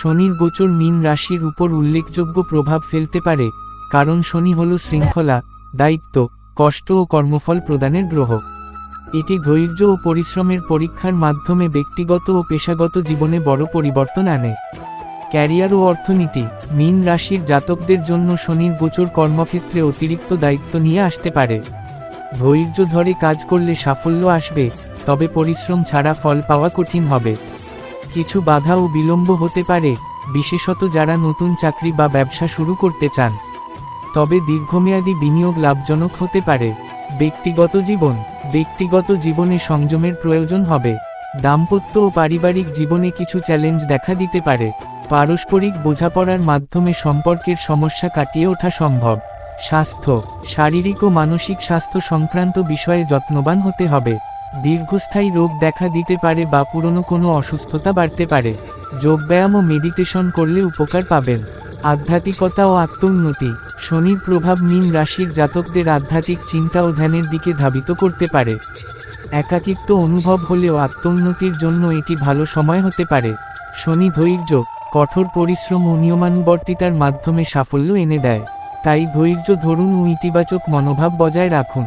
শনির গোচর মীন রাশির উপর উল্লেখযোগ্য প্রভাব ফেলতে পারে, কারণ শনি হল শৃঙ্খলা, দায়িত্ব, কষ্ট ও কর্মফল প্রদানের গ্রহ। এটি ধৈর্য ও পরিশ্রমের পরীক্ষার মাধ্যমে ব্যক্তিগত ও পেশাগত জীবনে বড় পরিবর্তন আনে। ক্যারিয়ার ও অর্থনীতি, মীন রাশির জাতকদের জন্য শনির গোচর কর্মক্ষেত্রে অতিরিক্ত দায়িত্ব নিয়ে আসতে পারে। ধৈর্য ধরে কাজ করলে সাফল্য আসবে, তবে পরিশ্রম ছাড়া ফল পাওয়া কঠিন হবে। কিছু বাধা ও বিলম্ব হতে পারে, বিশেষত যারা নতুন চাকরি বা ব্যবসা শুরু করতে চান। তবে দীর্ঘমেয়াদী বিনিয়োগ লাভজনক হতে পারে। ব্যক্তিগত জীবন, ব্যক্তিগত জীবনে সংযমের প্রয়োজন হবে। দাম্পত্য ও পারিবারিক জীবনে কিছু চ্যালেঞ্জ দেখা দিতে পারে। পারস্পরিক বোঝাপড়ার মাধ্যমে সম্পর্কের সমস্যা কাটিয়ে ওঠা সম্ভব। স্বাস্থ্য, শারীরিক ও মানসিক স্বাস্থ্য সংক্রান্ত বিষয়ে যত্নবান হতে হবে। দীর্ঘস্থায়ী রোগ দেখা দিতে পারে বা পুরনো কোনো অসুস্থতা বাড়তে পারে। যোগব্যায়াম ও মেডিটেশন করলে উপকার পাবেন। আধ্যাত্মিকতা ও আত্মোন্নতি। শনির প্রভাব মীন রাশির জাতকদের আধ্যাত্মিক চিন্তা ও ধ্যানের দিকে ধাবিত করতে পারে। একাকিত্ব অনুভব হলেও আত্মোন্নতির জন্য এটি ভালো সময় হতে পারে। শনি ধৈর্য, কঠোর পরিশ্রম ও নিয়মানুবর্তিতার মাধ্যমে সাফল্য এনে দেয়। তাই ধৈর্য ধরুন ও ইতিবাচক মনোভাব বজায় রাখুন।